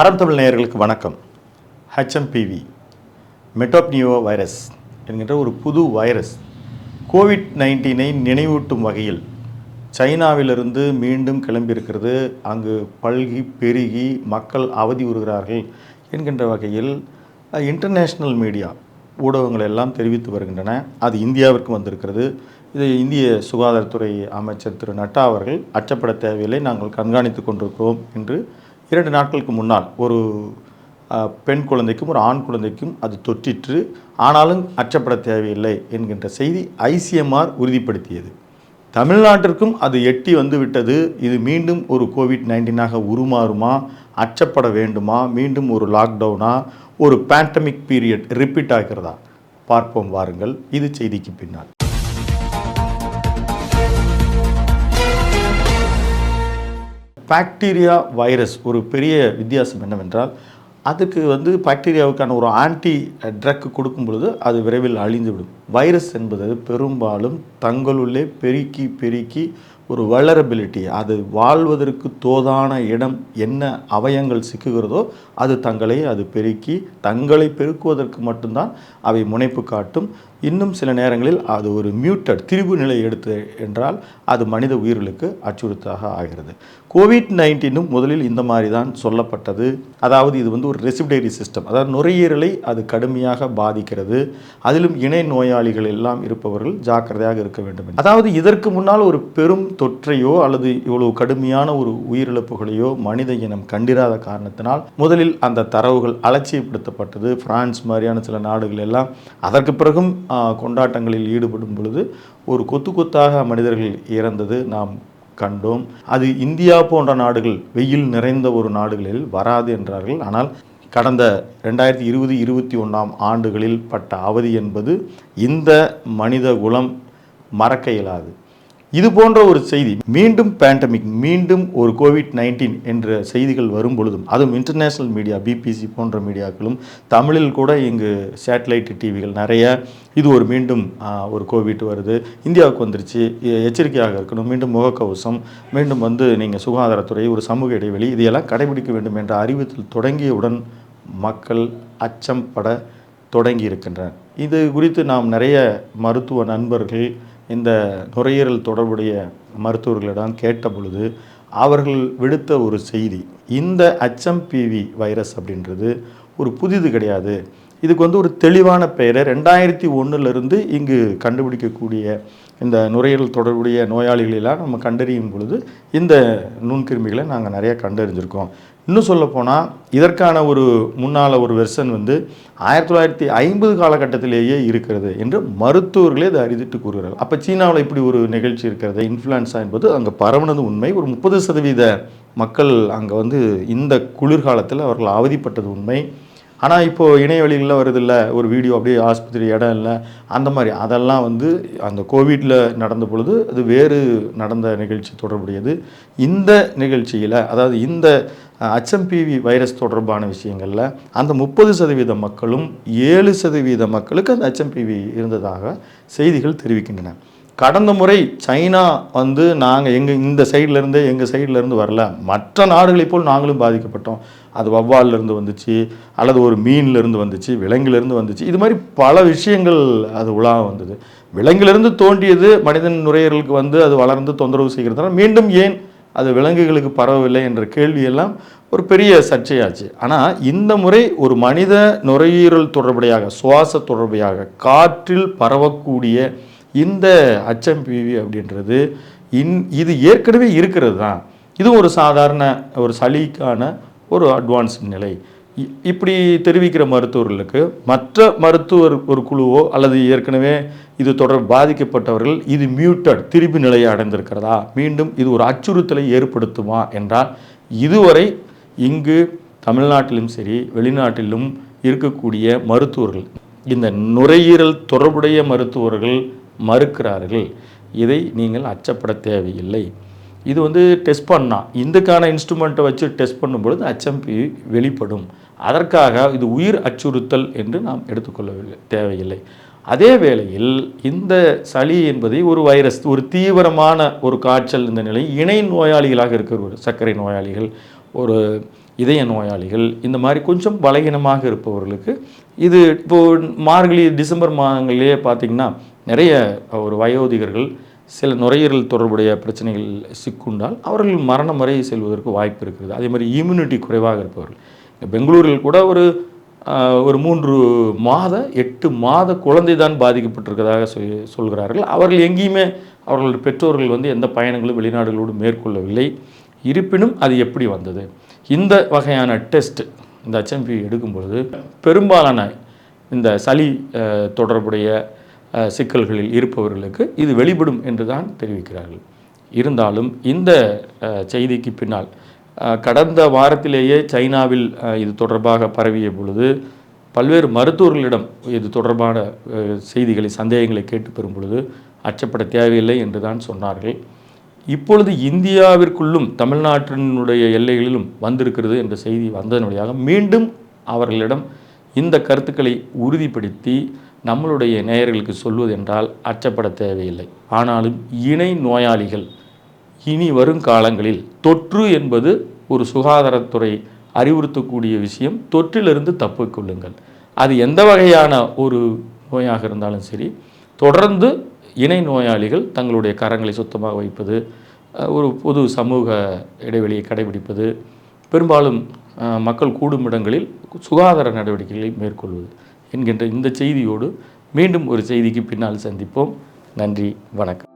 அறம் தமிழ் நேயர்களுக்கு வணக்கம். ஹெச்எம்பிவி மெட்டோப்னியோ வைரஸ் என்கின்ற ஒரு புது வைரஸ் கோவிட் நைன்டீனை நினைவூட்டும் வகையில் சைனாவிலிருந்து மீண்டும் கிளம்பியிருக்கிறது. அங்கு பல்கி பெருகி மக்கள் அவதி உறுகிறார்கள் என்கின்ற வகையில் இன்டர்நேஷ்னல் மீடியா ஊடகங்கள் எல்லாம் தெரிவித்து வருகின்றன. அது இந்தியாவிற்கு வந்திருக்கிறது. இதை இந்திய சுகாதாரத்துறை அமைச்சர் திரு நட்டா அவர்கள் அச்சப்பட தேவையில்லை. நாங்கள் கண்காணித்து கொண்டிருக்கிறோம் என்று இரண்டு நாட்களுக்கு முன்னால் ஒரு பெண் குழந்தைக்கும் ஒரு ஆண் குழந்தைக்கும் அது தொற்றிற்று. ஆனாலும் அச்சப்பட தேவையில்லை என்கின்ற செய்தி ஐசிஎம்ஆர் உறுதிப்படுத்தியது. தமிழ்நாட்டிற்கும் அது எட்டி வந்து விட்டது இது மீண்டும் ஒரு கோவிட் நைன்டீனாக உருமாறுமா? அச்சப்பட வேண்டுமா? மீண்டும் ஒரு லாக்டவுனா? ஒரு பேண்டமிக் பீரியட் ரிப்பீட் ஆகிறதா? பார்ப்போம் வாருங்கள். இது செய்திக்கு பின்னால். பாக்டீரியா வைரஸ் ஒரு பெரிய வித்தியாசம் என்னவென்றால் அதுக்கு வந்து பாக்டீரியாவுக்கான ஒரு ஆன்டி ட்ரக் கொடுக்கும் பொழுது அது விரைவில் அழிந்துவிடும். வைரஸ் என்பது பெரும்பாலும் தங்களுள்ளே பெருக்கி பெருக்கி ஒரு வளரபிலிட்டி அது வாழ்வதற்கு தோதான இடம் என்ன அவயங்கள் சிக்குகிறதோ அது தங்களை அது பெருக்கி தங்களை பெருக்குவதற்கு மட்டும்தான் அவை முனைப்பு காட்டும். இன்னும் சில நேரங்களில் அது ஒரு மியூட்டட் திரிபு நிலை எடுத்து என்றால் அது மனித உயிர்களுக்கு அச்சுறுத்தாக ஆகிறது. கோவிட் நைன்டீனும் முதலில் இந்த மாதிரி தான் சொல்லப்பட்டது. அதாவது இது வந்து ஒரு ரெசிபிடரி சிஸ்டம் அதாவது நுரையீரலை அது கடுமையாக பாதிக்கிறது. அதிலும் இணை நோயாளிகள் எல்லாம் இருப்பவர்கள் ஜாக்கிரதையாக இருக்க வேண்டும் அதாவது இதற்கு முன்னால் ஒரு பெரும் தொற்றையோ அல்லது இவ்வளவு கடுமையான ஒரு உயிரிழப்புகளையோ மனித இனம் கண்டிராத காரணத்தினால் முதலில் அந்த தரவுகள் அலட்சியப்படுத்தப்பட்டது. பிரான்ஸ் மாதிரியான சில நாடுகள் எல்லாம் அதற்கு பிறகும் கொண்டாட்டங்களில் ஈடுபடும் பொழுது ஒரு கொத்து கொத்தாக மனிதர்கள் இறந்தது நாம் கண்டோம். அது இந்தியா போன்ற நாடுகள் வெயில் நிறைந்த ஒரு நாடுகளில் வராது என்றார்கள். ஆனால் கடந்த ரெண்டாயிரத்தி இருபது இருபத்தி ஒன்றாம் ஆண்டுகளில் பட்ட அவதி என்பது இந்த மனித குலம் மறக்க இயலாது. இது போன்ற ஒரு செய்தி மீண்டும் பேண்டமிக் மீண்டும் ஒரு கோவிட் நைன்டீன் என்ற செய்திகள் வரும் பொழுதும் அதுவும் இன்டர்நேஷ்னல் மீடியா பிபிசி போன்ற மீடியாக்களும் தமிழில் கூட இங்கு சேட்டலைட் டிவிகள் நிறைய இது ஒரு மீண்டும் ஒரு கோவிட் வருது. இந்தியாவுக்கு வந்துருச்சு எச்சரிக்கையாக இருக்கணும் மீண்டும் முகக்கவசம் மீண்டும் வந்து நீங்கள் சுகாதாரத்துறை ஒரு சமூக இடைவெளி இதையெல்லாம் கடைபிடிக்க வேண்டும் என்ற அறிவித்தல் தொடங்கியவுடன் மக்கள் அச்சம் பட தொடங்கி இருக்கின்றனர் இது குறித்து நாம் நிறைய மருத்துவ நண்பர்கள் இந்த நுரையீரல் தொடர்புடைய மருத்துவர்களிடம் கேட்ட பொழுது அவர்கள் விடுத்த ஒரு செய்தி இந்த HMPV வைரஸ் அப்படின்றது ஒரு புதிது கிடையாது. இதுக்கு வந்து ஒரு தெளிவான பெயரை ரெண்டாயிரத்தி ஒன்றுலேருந்து இங்கு கண்டுபிடிக்கக்கூடிய இந்த நுரையீரல் தொடர்புடைய நோயாளிகளெல்லாம் நம்ம கண்டறியும் பொழுது இந்த நுண்கிருமிகளை நாங்கள் நிறைய கண்டறிஞ்சிருக்கோம். இன்னும் சொல்லப்போனால் இதற்கான ஒரு முன்னால் ஒரு வெர்ஷன் வந்து ஆயிரத்தி தொள்ளாயிரத்தி ஐம்பது காலகட்டத்திலேயே இருக்கிறது என்று மருத்துவர்களே இதை அறிவித்து கூறுகிறார்கள். அப்போ சீனாவில் இப்படி ஒரு நிகழ்ச்சி இருக்கிறது இன்ஃப்ளூயன்ஸா என்பது அங்கே பரவுனது உண்மை. ஒரு முப்பது சதவீத மக்கள் அங்கே வந்து இந்த குளிர்காலத்தில் அவர்கள் அவதிப்பட்டது உண்மை. ஆனால் இப்போது இணையவழிகளில் வருதில்ல ஒரு வீடியோ அப்படியே ஆஸ்பத்திரி இடம் இல்லை அந்த மாதிரி. அதெல்லாம் வந்து அந்த கோவிட்டில் நடந்த பொழுது அது வேறு நடந்த நிகழ்ச்சி தொடர்புடையது. இந்த நிகழ்ச்சியில் அதாவது இந்த ஹச்எம்பிவி வைரஸ் தொடர்பான விஷயங்களில் அந்த முப்பது சதவீத மக்களும் ஏழு சதவீத மக்களுக்கு அந்த ஹச்எம்பிவி இருந்ததாக செய்திகள் தெரிவிக்கின்றன. கடந்த முறை சைனா வந்து நாங்கள் எங்கள் இந்த சைட்லேருந்து எங்கள் சைட்லேருந்து வரல. மற்ற நாடுகளை போல் நாங்களும் பாதிக்கப்பட்டோம். அது வவ்வாலிருந்து வந்துச்சு அல்லது ஒரு மீன்லேருந்து வந்துச்சு விலங்கிலிருந்து வந்துச்சு. இது மாதிரி பல விஷயங்கள் அது உலா வந்தது. விலங்கிலிருந்து தோண்டியது மனிதன் நுரையீரலுக்கு வந்து அது வளர்ந்து தொந்தரவு செய்கிறதுனால மீண்டும் ஏன் அது விலங்குகளுக்கு பரவவில்லை என்ற கேள்வியெல்லாம் ஒரு பெரிய சர்ச்சையாச்சு. ஆனால் இந்த முறை ஒரு மனித நுரையீரல் தொடர்புடையாக சுவாச தொடர்புடையாக காற்றில் பரவக்கூடிய இந்த ஹச்எம்பிவி அப்படின்றது இன் இது ஏற்கனவே இருக்கிறது தான். இது ஒரு சாதாரண ஒரு சளிக்கான ஒரு அட்வான்ஸ் நிலை. இ- இப்படி தெரிவிக்கிற மருத்துவர்களுக்கு மற்ற மருத்துவர் ஒரு குழுவோ அல்லது ஏற்கனவே இது தொடர் பாதிக்கப்பட்டவர்கள் இது மியூட்டட் திருப்பி நிலையை அடைந்திருக்கிறதா? மீண்டும் இது ஒரு அச்சுறுத்தலை ஏற்படுத்துமா என்றால் இதுவரை இங்கு தமிழ்நாட்டிலும் சரி வெளிநாட்டிலும் இருக்கக்கூடிய மருத்துவர்கள் இந்த நுரையீரல் தொடர்புடைய மருத்துவர்கள் மறுக்கிறார்கள். இதை நீங்கள் அச்சப்பட தேவையில்லை. இது வந்து டெஸ்ட் பண்ணால் இதுக்கான இன்ஸ்ட்ருமெண்ட்டை வச்சு டெஸ்ட் பண்ணும்பொழுது அச்சம்பி வெளிப்படும். அதற்காக இது உயிர் அச்சுறுத்தல் என்று நாம் எடுத்துக்கொள்ளவில்லை தேவையில்லை. அதே வேளையில் இந்த சளி என்பதை ஒரு வைரஸ் ஒரு தீவிரமான ஒரு காய்ச்சல் இந்த நிலை இணை நோயாளிகளாக இருக்கிற ஒரு சர்க்கரை நோயாளிகள் ஒரு இதய நோயாளிகள் இந்த மாதிரி கொஞ்சம் பலகீனமாக இருப்பவர்களுக்கு இது இப்போது மார்கழி டிசம்பர் மாதங்கள்லேயே பார்த்திங்கன்னா நிறைய ஒரு வயோதிகர்கள் சில நுரையீரல் தொடர்புடைய பிரச்சனைகள் சிக்குண்டால் அவர்கள் மரணம் வரை செல்வதற்கு வாய்ப்பு இருக்கிறது. அதே மாதிரி இம்யூனிட்டி குறைவாக இருப்பவர்கள். பெங்களூரில் கூட ஒரு ஒரு மூன்று மாத எட்டு மாத குழந்தை தான் பாதிக்கப்பட்டிருக்கிறதாக சொல்கிறார்கள். அவர்கள் எங்கேயுமே அவர்களுடைய பெற்றோர்கள் வந்து எந்த பயணங்களும் வெளிநாடுகளோடு மேற்கொள்ளவில்லை. இருப்பினும் அது எப்படி வந்தது? இந்த வகையான டெஸ்ட் இந்த ஹெச்எம்பி எடுக்கும் பொழுது பெரும்பாலான இந்த சளி தொடர்புடைய சிக்கல்களில் இருப்பவர்களுக்கு இது வெளிப்படும் என்று தான் தெரிவிக்கிறார்கள். இருந்தாலும் இந்த செய்திக்கு பின்னால் கடந்த வாரத்திலேயே சைனாவில் இது தொடர்பாக பரவிய பொழுது பல்வேறு மருத்துவர்களிடம் இது தொடர்பான செய்திகளை சந்தேகங்களை கேட்டு பெறும் பொழுது அச்சப்பட தேவையில்லை என்று தான் சொன்னார்கள். இப்பொழுது இந்தியாவிற்குள்ளும் தமிழ்நாட்டினுடைய எல்லைகளிலும் வந்திருக்கிறது என்ற செய்தி வந்ததன் வழியாக மீண்டும் அவர்களிடம் இந்த கருத்துக்களை உறுதிப்படுத்தி நம்மளுடைய நேயர்களுக்கு சொல்வது என்றால் அச்சப்பட தேவையில்லை. ஆனாலும் இணை நோயாளிகள் இனி வரும் காலங்களில் தொற்று என்பது ஒரு சுகாதாரத்துறை அறிவுறுத்தக்கூடிய விஷயம். தொற்றிலிருந்து தப்பிக்கொள்ளுங்கள் அது எந்த வகையான ஒரு நோயாக இருந்தாலும் சரி தொடர்ந்து இணை நோயாளிகள் தங்களுடைய கரங்களை சுத்தமாக வைப்பது ஒரு பொது சமூக இடைவெளியை கடைபிடிப்பது பெரும்பாலும் மக்கள் கூடும் இடங்களில் சுகாதார நடவடிக்கைகளை மேற்கொள்வது. என்கின்ற இந்த செய்தியோடு மீண்டும் ஒரு செய்திக்கு பின்னால் சந்திப்போம். நன்றி வணக்கம்.